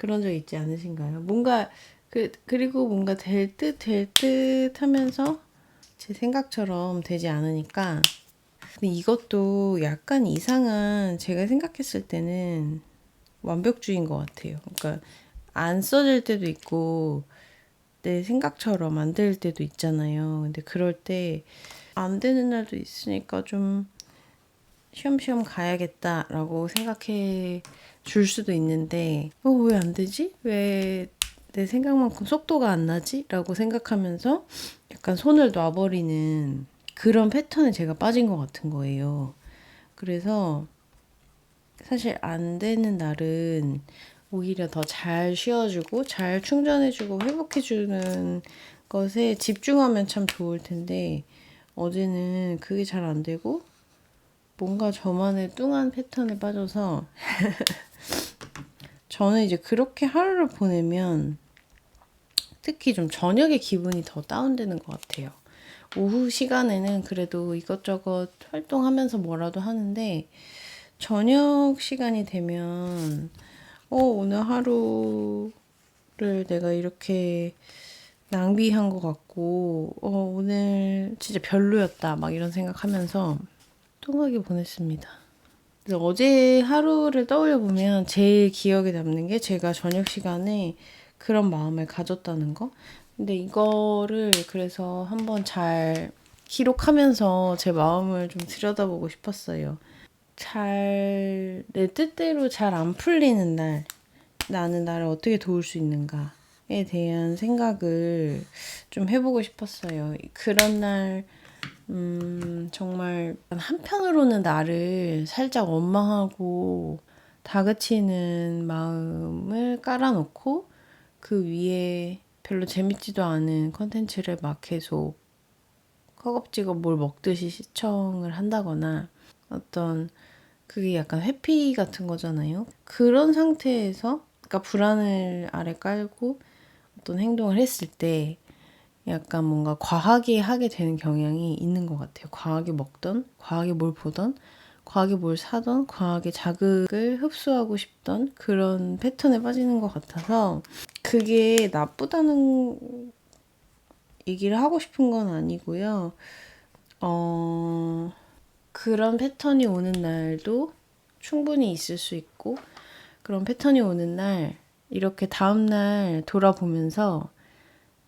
그런 적 있지 않으신가요? 뭔가 그 그리고 뭔가 될 듯 될 듯 하면서 제 생각처럼 되지 않으니까 근데 이것도 약간 이상한 제가 생각했을 때는 완벽주의인 것 같아요. 그러니까 안 써질 때도 있고 내 생각처럼 안 될 때도 있잖아요. 근데 그럴 때 안 되는 날도 있으니까 좀 쉬엄쉬엄 가야겠다라고 생각해 줄 수도 있는데 어 왜 안 되지? 왜 내 생각만큼 속도가 안 나지? 라고 생각하면서 약간 손을 놔버리는 그런 패턴에 제가 빠진 것 같은 거예요. 그래서 사실 안 되는 날은 오히려 더 잘 쉬어주고 잘 충전해주고 회복해주는 것에 집중하면 참 좋을 텐데 어제는 그게 잘 안 되고 뭔가 저만의 뚱한 패턴에 빠져서 저는 이제 그렇게 하루를 보내면 특히 좀 저녁에 기분이 더 다운되는 것 같아요. 오후 시간에는 그래도 이것저것 활동하면서 뭐라도 하는데 저녁 시간이 되면 어 오늘 하루를 내가 이렇게 낭비한 것 같고 어 오늘 진짜 별로였다 막 이런 생각하면서 뚱하게 보냈습니다. 어제 하루를 떠올려 보면 제일 기억에 남는 게 제가 저녁 시간에 그런 마음을 가졌다는 거. 근데 이거를 그래서 한번 잘 기록하면서 제 마음을 좀 들여다보고 싶었어요. 잘, 내 뜻대로 잘 안 풀리는 날, 나는 나를 어떻게 도울 수 있는가에 대한 생각을 좀 해보고 싶었어요. 그런 날, 음, 정말 한편으로는 나를 살짝 원망하고 다그치는 마음을 깔아놓고 그 위에 별로 재밌지도 않은 컨텐츠를 막 계속 허겁지겁 뭘 먹듯이 시청을 한다거나 어떤 그게 약간 회피 같은 거잖아요. 그런 상태에서 그러니까 불안을 아래 깔고 어떤 행동을 했을 때 약간 뭔가 과하게 하게 되는 경향이 있는 것 같아요. 과하게 먹던, 과하게 뭘 보던, 과하게 뭘 사던, 과하게 자극을 흡수하고 싶던 그런 패턴에 빠지는 것 같아서 그게 나쁘다는 얘기를 하고 싶은 건 아니고요. 어, 그런 패턴이 오는 날도 충분히 있을 수 있고, 그런 패턴이 오는 날, 이렇게 다음날 돌아보면서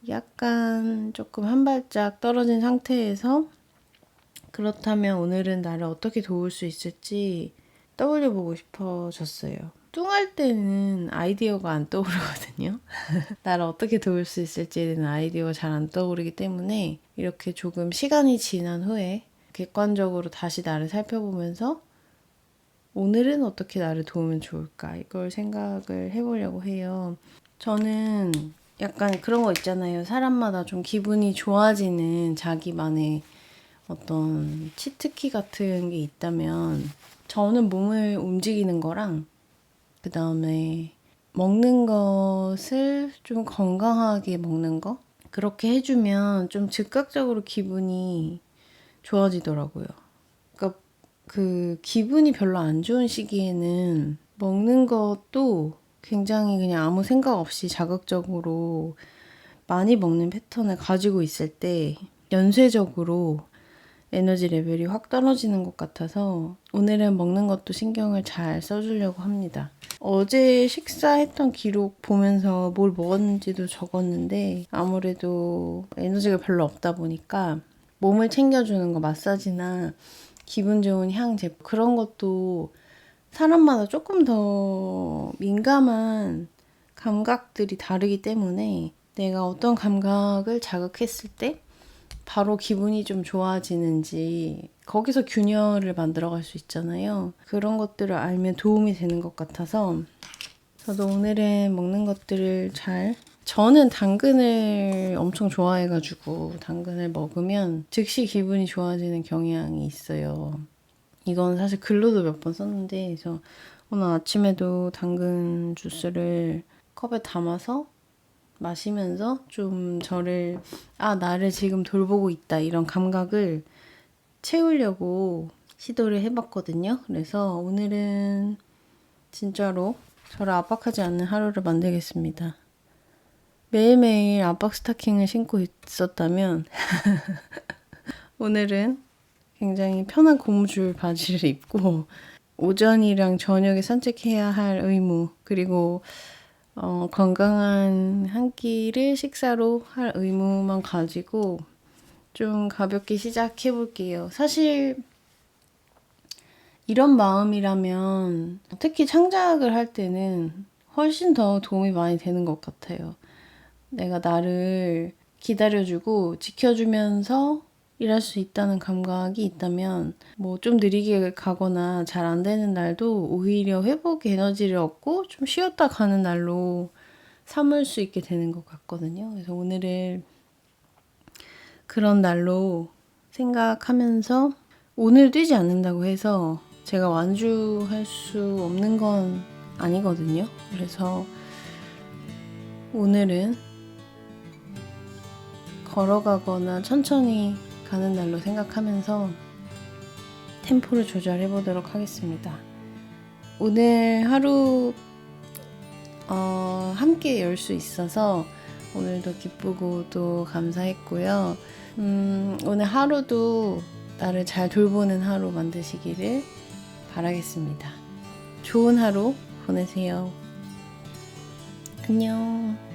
약간 조금 한 발짝 떨어진 상태에서 그렇다면 오늘은 나를 어떻게 도울 수 있을지 떠올려 보고 싶어졌어요. 뚱할 때는 아이디어가 안 떠오르거든요. 나를 어떻게 도울 수 있을지에 대한 아이디어가 잘 안 떠오르기 때문에 이렇게 조금 시간이 지난 후에 객관적으로 다시 나를 살펴보면서 오늘은 어떻게 나를 도우면 좋을까 이걸 생각을 해보려고 해요. 저는 약간 그런 거 있잖아요. 사람마다 좀 기분이 좋아지는 자기만의 어떤 치트키 같은 게 있다면 저는 몸을 움직이는 거랑 그 다음에 먹는 것을 좀 건강하게 먹는 거 그렇게 해주면 좀 즉각적으로 기분이 좋아지더라고요. 그러니까 그 기분이 별로 안 좋은 시기에는 먹는 것도 굉장히 그냥 아무 생각 없이 자극적으로 많이 먹는 패턴을 가지고 있을 때 연쇄적으로 에너지 레벨이 확 떨어지는 것 같아서 오늘은 먹는 것도 신경을 잘 써주려고 합니다. 어제 식사했던 기록 보면서 뭘 먹었는지도 적었는데 아무래도 에너지가 별로 없다 보니까 몸을 챙겨주는 거 마사지나 기분 좋은 향 제품 그런 것도 사람마다 조금 더 민감한 감각들이 다르기 때문에 내가 어떤 감각을 자극했을 때 바로 기분이 좀 좋아지는지 거기서 균열을 만들어 갈 수 있잖아요. 그런 것들을 알면 도움이 되는 것 같아서 저도 오늘은 먹는 것들을 잘 저는 당근을 엄청 좋아해가지고 당근을 먹으면 즉시 기분이 좋아지는 경향이 있어요. 이건 사실 글로도 몇 번 썼는데 그래서 오늘 아침에도 당근 주스를 컵에 담아서 마시면서 좀 저를 아 나를 지금 돌보고 있다 이런 감각을 채우려고 시도를 해봤거든요. 그래서 오늘은 진짜로 저를 압박하지 않는 하루를 만들겠습니다. 매일매일 압박 스타킹을 신고 있었다면 오늘은 굉장히 편한 고무줄 바지를 입고 오전이랑 저녁에 산책해야 할 의무 그리고 어, 건강한 한 끼를 식사로 할 의무만 가지고 좀 가볍게 시작해 볼게요. 사실 이런 마음이라면 특히 창작을 할 때는 훨씬 더 도움이 많이 되는 것 같아요. 내가 나를 기다려주고 지켜주면서 일할 수 있다는 감각이 있다면 뭐 좀 느리게 가거나 잘 안 되는 날도 오히려 회복 에너지를 얻고 좀 쉬었다 가는 날로 삼을 수 있게 되는 것 같거든요. 그래서 오늘을 그런 날로 생각하면서 오늘 뛰지 않는다고 해서 제가 완주할 수 없는 건 아니거든요. 그래서 오늘은 걸어가거나 천천히 가는 날로 생각하면서 템포를 조절해 보도록 하겠습니다. 오늘 하루 어, 함께 열 수 있어서 오늘도 기쁘고 또 감사했고요. 음, 오늘 하루도 나를 잘 돌보는 하루 만드시기를 바라겠습니다. 좋은 하루 보내세요. 안녕.